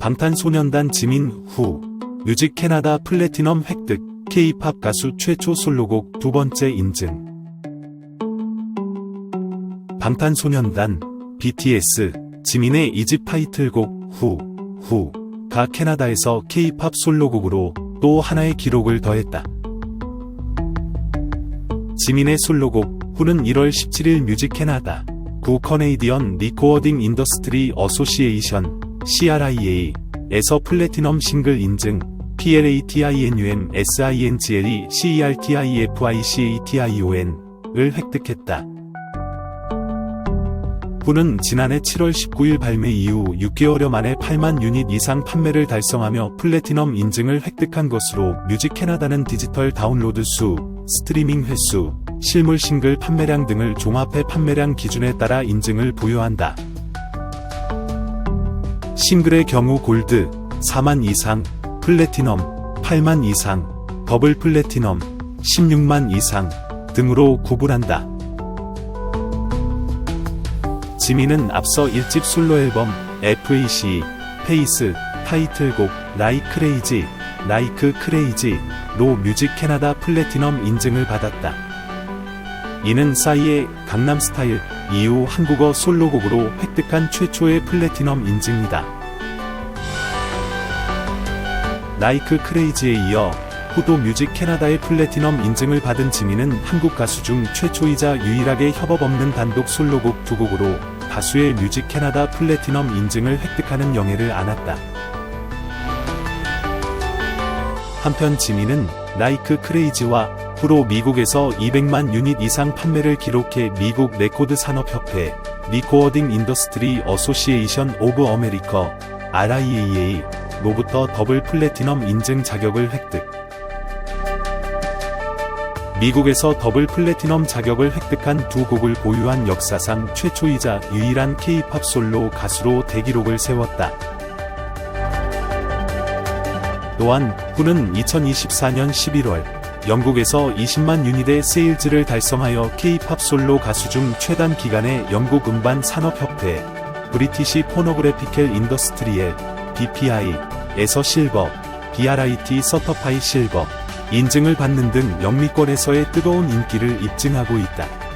방탄소년단 지민 후 뮤직 캐나다 플래티넘 획득 K-팝 가수 최초 솔로곡 두 번째 인증 방탄소년단 BTS 지민의 이집 타이틀곡 후 후 가 캐나다에서 K-팝 솔로곡으로 또 하나의 기록을 더했다. 지민의 솔로곡 후는 1월 17일 뮤직 캐나다 구 커네이디언 리코어딩 인더스트리 어소시에이션 CRIA에서 플래티넘 싱글 인증 PLATINUM SINGLE CERTIFICATION을 획득했다. 후는 지난해 7월 19일 발매 이후 6개월여 만에 8만 유닛 이상 판매를 달성하며 플래티넘 인증을 획득한 것으로 뮤직 캐나다는 디지털 다운로드 수, 스트리밍 횟수, 실물 싱글 판매량 등을 종합해 판매량 기준에 따라 인증을 부여한다. 싱글의 경우 골드 4만 이상, 플래티넘 8만 이상, 더블 플래티넘 16만 이상 등으로 구분한다. 지민은 앞서 1집 솔로 앨범 FAC, 페이스, 타이틀곡 라이 크레이지, 라이크 크레이지로 뮤직 캐나다 플래티넘 인증을 받았다. 이는 싸이의 강남스타일 이후 한국어 솔로곡으로 획득한 최초의 플래티넘 인증이다. 라이크 크레이지에 이어 후도 뮤직 캐나다의 플래티넘 인증을 받은 지민은 한국 가수 중 최초이자 유일하게 협업 없는 단독 솔로곡 두 곡으로 다수의 뮤직 캐나다 플래티넘 인증을 획득하는 영예를 안았다. 한편 지민은 라이크 크레이지와 후로 미국에서 200만 유닛 이상 판매를 기록해 미국 레코드 산업협회 리코어딩 인더스트리 어소시에이션 오브 어메리커 RIAA 로부터 더블 플래티넘 인증 자격을 획득. 미국에서 더블 플래티넘 자격을 획득한 두 곡을 보유한 역사상 최초이자 유일한 K-팝 솔로 가수로 대기록을 세웠다. 또한 후는 2024년 11월 영국에서 20만 유닛의 세일즈를 달성하여 K-팝 솔로 가수 중 최단 기간에 영국 음반 산업협회 브리티시 포노그래피켈 인더스트리엘 BPI에서 실버, BRIT 서터파이 실버 인증을 받는 등 영미권에서의 뜨거운 인기를 입증하고 있다.